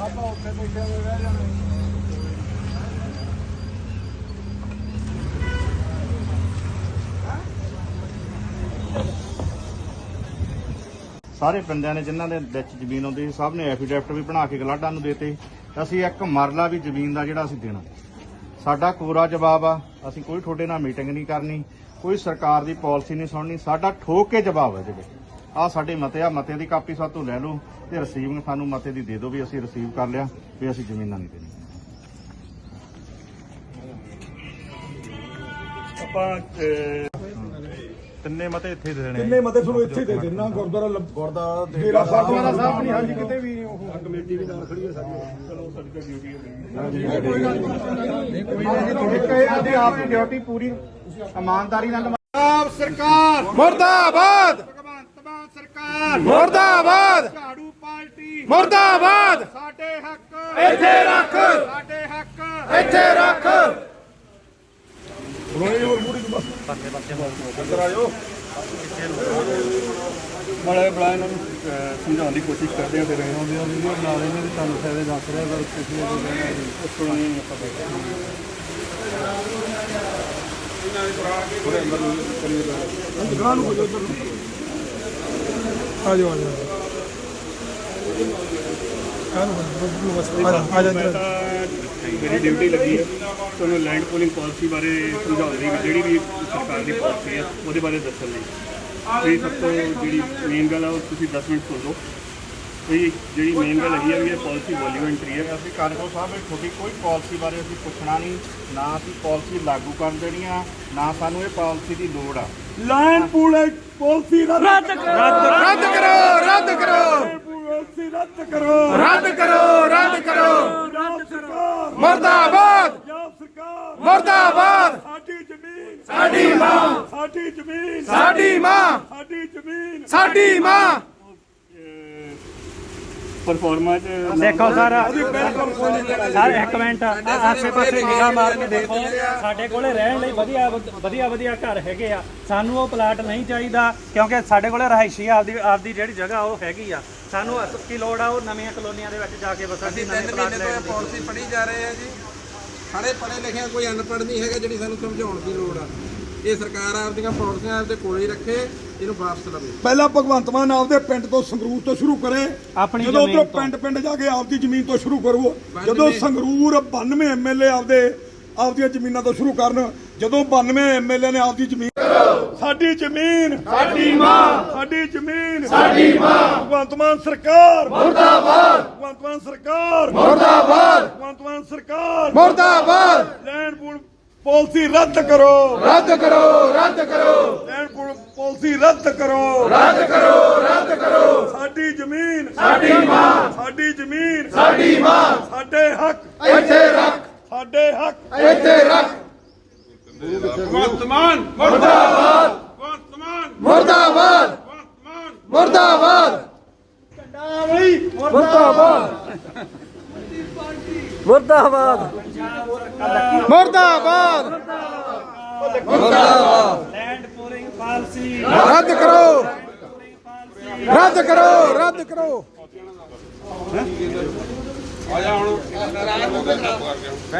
ਆਪਾਂ ਉੱਥੇ ਬੈਠੇ ਹੋਏ ਰਹਿ ਜਾਣਾ ਸਾਰੇ ਪਿੰਡਾਂ ਨੇ ਜਿਨ੍ਹਾਂ ਦੇ ਵਿੱਚ ਜ਼ਮੀਨ ਆਉਂਦੀ ਸੀ, ਸਭ ਨੇ ਐਫੀਡੈਵਿਟ ਵੀ ਬਣਾ ਕੇ ਗਲਾਡਾਂ ਨੂੰ ਦੇਤੇ। ਅਸੀਂ ਇੱਕ ਮਰਲਾ ਵੀ ਜ਼ਮੀਨ ਦਾ ਜਿਹੜਾ ਅਸੀਂ ਦੇਣਾ। ਸਾਡਾ ਕੋਰਾ ਜਵਾਬ ਆ, ਅਸੀਂ ਕੋਈ ਤੁਹਾਡੇ ਨਾਲ ਮੀਟਿੰਗ ਨਹੀਂ ਕਰਨੀ। ਕੋਈ ਸਰਕਾਰ ਦੀ ਪਾਲਿਸੀ ਨਹੀਂ ਸੁਣਨੀ ਸਾਡਾ ਠੋਕ ਕੇ ਜਵਾਬ ਹੈ ਵਿੱਚ। ਆ ਸਾਡੇ ਮਤੇ ਆ ਮਤੇ ਦੀ ਕਾਪੀ ਸਾਤੋਂ ਲੈ ਲਓ ਤੇ ਰਸੀਵਿੰਗ ਸਾਨੂੰ ਮਤੇ ਦੀ ਦੇ ਦਿਓ ਵੀ ਅਸੀਂ ਰਿਸੀਵ ਕਰ ਲਿਆ ਵੀ ਅਸੀਂ ਜ਼ਮੀਨਾਂ ਨਹੀਂ ਦੇਣੀਆਂ। ਆਪਾਂ ਤਿੰਨੇ ਮਤੇ ਇੱਥੇ ਦੇ ਦੇਣੇ ਕਿੰਨੇ ਮਤੇ ਤੁਹਾਨੂੰ ਇੱਥੇ ਦੇ ਦੇਣਾ ਗੁਰਦੁਆਰਾ ਗੁਰਦੁਆਰਾ ਡੇਰਾ ਗੁਰਦੁਆਰਾ ਸਾਹਿਬ ਨਹੀਂ ਹਾਂਜੀ ਕਿਤੇ ਵੀ ਨਹੀਂ ਉਹ ਕਮੇਟੀ ਵੀ ਨਾਲ ਖੜੀ ਹੈ ਸਾਡੀ। ਚਲੋ ਸਾਡੀ ਤਾਂ ਡਿਊਟੀ ਹੈ। ਕੋਈ ਗੱਲ ਨਹੀਂ। ਕੋਈ ਨਹੀਂ ਇਹ ਆਦੀ ਆਪਣੀ ਡਿਊਟੀ ਪੂਰੀ ਇਮਾਨਦਾਰੀ ਨਾਲ ਪੰਜਾਬ ਸਰਕਾਰ! ਮੁਰਦਾਬਾਦ! ਭਗਵੰਤ ਮਾਨ ਸਰਕਾਰ! ਮੁਰਦਾਬਾਦ! ਝਾੜੂ ਪਾਰਟੀ! ਮੁਰਦਾਬਾਦ! ਸਾਡੇ ਹੱਕ! ਇੱਥੇ ਰੱਖ! ਸਾਡੇ ਹੱਕ! ਇੱਥੇ ਰੱਖ! ਬੜਾ ਬੜਾ ਇਹਨਾਂ ਨੂੰ ਸਮਝਾਉਣ ਦੀ ਕੋਸ਼ਿਸ਼ ਕਰਦੇ ਆ ਫਿਰ ਆਉਂਦੇ ਆ ਵੀਡੀਓ ਬਣਾ ਰਹੇ ਨੇ ਤੁਹਾਨੂੰ ਫਾਇਦੇ ਦੱਸ ਰਿਹਾ ਪਰ ਕਿਸੇ ਦੇ ਕਹਿਣਾ ਉਸ ਤੋਂ ਨਹੀਂ ਆਪਾਂ ਬੈਠੇ ਆ ਜਾਓ ਆ ਜਾਓ ਆ ਜਾ ਮੇਰੀ ਡਿਊਟੀ ਲੱਗੀ ਹੈ। ਤੁਹਾਨੂੰ ਲੈਂਡ ਪੂਲਿੰਗ ਪਾਲਿਸੀ ਬਾਰੇ ਸਮਝਾਉਣ ਦੀ ਜਿਹੜੀ ਵੀ ਸਰਕਾਰ ਦੀ ਪਾਲਿਸੀ ਹੈ, ਉਹਦੇ ਬਾਰੇ ਦੱਸਣ ਲਈ। ਵੀ ਸਭ ਤੋਂ ਜਿਹੜੀ ਮੇਨ ਗੱਲ ਆ, ਉਹ ਤੁਸੀਂ 10 ਮਿੰਟ ਸੁਣ ਲਓ। ਵੀ ਜਿਹੜੀ ਮੇਨ ਗੱਲ ਹੈਗੀ ਆ ਵੀ ਇਹ ਪਾਲਿਸੀ ਹੈ। ਅਸੀਂ ਕਾਰਗੋ ਸਾਹਿਬ ਵਿੱਚ ਤੁਹਾਡੀ ਕੋਈ ਪਾਲਿਸੀ ਬਾਰੇ ਅਸੀਂ ਪੁੱਛਣਾ ਨਹੀਂ। ਨਾ ਅਸੀਂ ਪਾਲਿਸੀ ਲਾਗੂ ਕਰ ਦੇਣੀ ਆ ਨਾ ਸਾਨੂੰ ਇਹ ਪਾਲਿਸੀ ਦੀ ਲੋੜ ਆ। ਲੈਂਡ ਪੂਲਿੰਗ ਪਾਲਿਸੀ ਰੱਦ ਕਰੋ। ਰੱਦ ਕਰੋ। ਰੱਦ ਕਰੋ ਪਾਲਿਸੀ ਰੱਦ ਕਰੋ। ਰੱਦ ਕਰੋ। ਰੱਦ ਕਰੋ ਮੁਰਦਾਬਾਦ। ਸਰਕਾਰ। ਮੁਰਦਾਬਾਦ। ਸਾਡੀ ਜ਼ਮੀਨ। ਸਾਡੀ ਮਾਂ। ਸਾਡੀ ਜ਼ਮੀਨ। ਸਾਡੀ ਮਾਂ। ਸਾਡੀ ਜ਼ਮੀਨ। ਸਾਡੀ ਮਾਂ। ਪਰਫਾਰਮਾ ਚ ਦੇਖੋ ਸਰ ਸਰ ਇੱਕ ਮਿੰਟ ਆਸੇ ਪਾਸੇ ਨਿਗਾਹ ਮਾਰ ਕੇ ਦੇਖੋ। ਸਾਡੇ ਕੋਲੇ ਰਹਿਣ ਲਈ ਵਧੀਆ ਵਧੀਆ ਵਧੀਆ ਘਰ ਹੈਗੇ ਆ। ਸਾਨੂੰ ਉਹ ਪਲਾਟ ਨਹੀਂ ਚਾਹੀਦਾ ਕਿਉਂਕਿ ਸਾਡੇ ਕੋਲੇ ਰਹਾਇਸ਼ੀ ਆ, ਆਪਦੀ ਆਪਦੀ ਜਿਹੜੀ ਜਗ੍ਹਾ ਉਹ ਹੈਗੀ ਆ। ਸਾਨੂੰ ਅਸ- ਕੀ ਲੋੜ ਆ ਉਹ ਨਵੀਆਂ ਕਲੋਨੀਆਂ ਦੇ ਵਿੱਚ ਜਾ ਕੇ ਬਸਣ ਦੀ ਅਸੀਂ ਨਵੇਂ ਪਲਾਟ ਮਹੀਨੇ ਲੈਣ ਤੋਂ ਦੀ ਪਾਲਿਸੀ ਪੜ੍ਹੀ ਜਾ ਰਹੇ ਆ ਜੀ। ਸਾਰੇ ਪੜ੍ਹੇ ਲਿਖਿਆ ਕੋਈ ਅਨਪੜ੍ਹ ਨਹੀਂ ਹੈਗਾ ਜਿਹੜੀ ਸਾਨੂੰ ਸਮਝਾਉਣ ਦੀ ਲੋੜ ਆ। ਇਹ ਸਰਕਾਰ ਆਪਦੀਆਂ ਪਾਲਿਸੀਆਂ ਆਪਦੇ ਕੋਲੇ ਹੀ ਰੱਖੇ ਇਹਨੂੰ ਵਾਪਸ ਲਵੇ ਪਹਿਲਾਂ ਭਗਵੰਤ ਮਾਨ ਆਪਦੇ ਪਿੰਡ ਤੋਂ ਸੰਗਰੂਰ ਤੋਂ ਸ਼ੁਰੂ ਕਰੇ ਆਪਣੀ ਜਦੋਂ ਜ਼ਮੀਨ ਉਧਰੋਂ ਤੋਂ। ਪਿੰਡ ਪਿੰਡ ਜਾ ਕੇ ਆਪਦੀ ਜ਼ਮੀਨ ਤੋਂ ਸ਼ੁਰੂ ਕਰੂ ਜਦੋਂ। ਸੰਗਰੂਰ 92 ਐਮਐਲਏ ਆਪਦੇ ਆਪਦੀਆਂ ਜ਼ਮੀਨਾਂ ਤੋਂ ਸ਼ੁਰੂ ਕਰਨ ਜਦੋਂ 92 ਐਮਐਲਏ ਨੇ ਆਪਦੀ ਜ਼ਮੀਨ ਸਾਡੀ ਜ਼ਮੀਨ ਸਾਡੀ ਮਾਂ ਸਾਡੀ ਜ਼ਮੀਨ ਸਾਡੀ ਮਾਂ। ਭਗਵੰਤ ਮਾਨ ਸਰਕਾਰ ਮੁਰਦਾਬਾਦ। ਭਗਵੰਤ ਮਾਨ ਸਰਕਾਰ ਮੁਰਦਾਬਾਦ। ਭਗਵੰਤ ਮਾਨ ਸਰਕਾਰ। ਮੁਰਦਾਬਾਦ। ਪਾਲਿਸੀ ਰੱਦ ਕਰੋ। ਰੱਦ ਕਰੋ ਰੱਦ ਕਰੋ। ਪੂਲ ਪਾਲਿਸੀ ਰੱਦ ਕਰੋ। ਰੱਦ ਕਰੋ ਰੱਦ ਕਰੋ। ਸਾਡੀ ਜ਼ਮੀਨ। ਸਾਡੀ ਮਾਂ। ਸਾਡੀ ਜ਼ਮੀਨ। ਸਾਡੀ ਮਾਂ। ਸਾਡੇ ਹੱਕ। ਇੱਥੇ ਰੱਖ। ਸਾਡੇ ਹੱਕ। ਇੱਥੇ ਰੱਖ। ਵਰਤਮਾਨ ਮੁਰਦਾਬਾਦ। ਵਰਤਮਾਨ ਮੁਰਦਾਬਾਦ। ਵਰਤਮਾਨ ਮੁਰਦਾਬਾਦ। ਮੁਰਦਾਬਾਦ। ਮੁਰਦਾਬਾਦ। ਲੈਂਡ ਪਾਲਿਸੀ ਰੱਦ ਕਰੋ। ਰੱਦ ਕਰੋ ਰੱਦ ਕਰੋ।